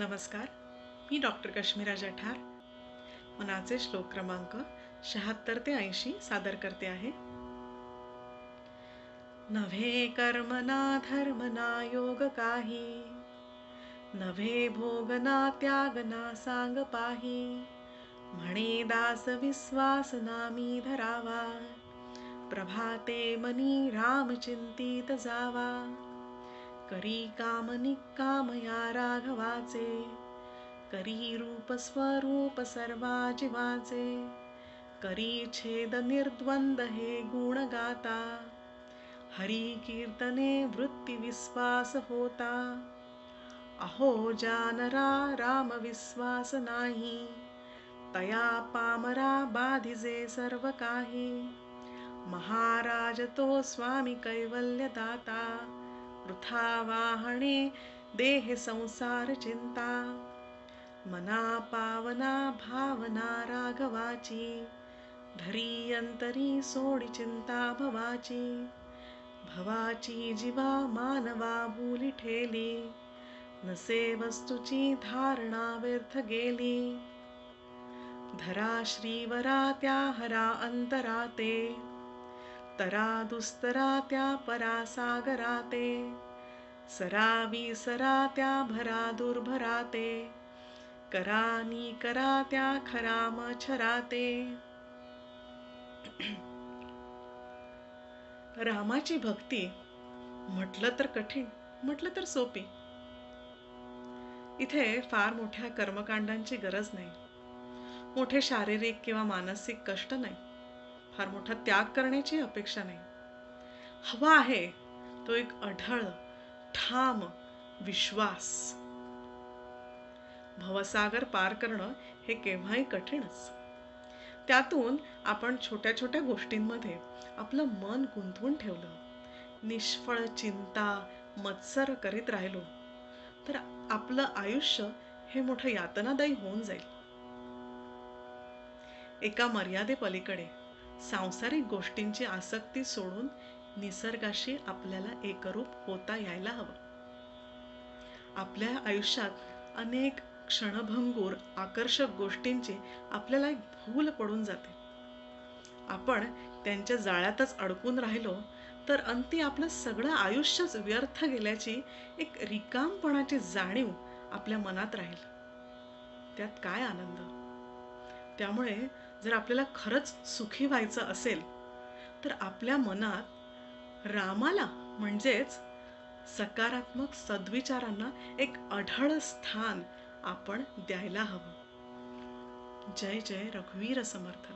नमस्कार मी डॉक्टर कश्मीरा जठार. मनाचे श्लोक क्रमांक शहात्तर ते ऐंशी सादर करते आहे. नव्हे कर्मना धर्मना योग काही नव्हे भोगना त्यागना सांग पाही. म्हणे दास विश्वास नामी धरावा प्रभाते मनी राम चिंतीत जावा. करी काम निकाम या राघवाचे करी रूप स्वरूप सर्वा जीवाचे करी छेद निर्द्वंद हे गुण गाता हरी कीर्तने वृत्ती विश्वास होता अहो जानरा राम विश्वास नाही तया पामरा बाधिजे सर्व काही महाराज तो स्वामी कैवल्य दाता वृथा वाहणे देह संसार चिंता मना पावना भावना राघवाची धरी अंतरी सोडी चिंता भवाची। भवाची जीवा मानवा भूली ठेली नसे वस्तूची धारणा व्यर्थ गेली। धरा श्रीवरा त्या हरा अंतराते तरा दुस्तरा त्या परा सागराते सरावी सरा त्या भरा दुर्भराते करानी करा त्या खरा मछराते रामाची भक्ती म्हटलं तर कठीण म्हटलं तर सोपी. इथे फार मोठ्या कर्मकांडांची गरज नाही. मोठे शारीरिक किंवा मानसिक कष्ट नाही. फार मोठा त्याग करण्याची अपेक्षा नाही. हवा आहे तो एक अढळ ठाम विश्वास. भवसागर पार करणं हे केव्हाही कठीणच. त्यातून आपण छोट्या छोट्या गोष्टींमध्ये आपलं मन गुंतवून ठेवलं. निष्फळ चिंता मत्सर करीत राहिलो तर आपलं आयुष्य हे मोठं यातनादायी होऊन जाईल. एका मर्यादेपलीकडे सांसारिक गोष्टींची आसक्ती सोडून निसर्गाशी आपल्याला एकरूप होता यायला हवं. आपल्या आयुष्यात अनेक क्षणभंगूर आकर्षक गोष्टींची आपल्याला एक भूल पडून जाते. आपण त्यांच्या जाळ्यातच अडकून राहिलो तर अंती आपलं सगळं आयुष्यच व्यर्थ गेल्याची एक रिकामपणाची जाणीव आपल्या मनात राहील. त्यात काय आनंद? त्यामुळे जर आपल्याला खरंच सुखी व्हायचं असेल तर आपल्या मनात रामाला म्हणजेच सकारात्मक सद्विचारांना एक अढळ स्थान आपण द्यायला हवं. जय जय रघुवीर समर्थ.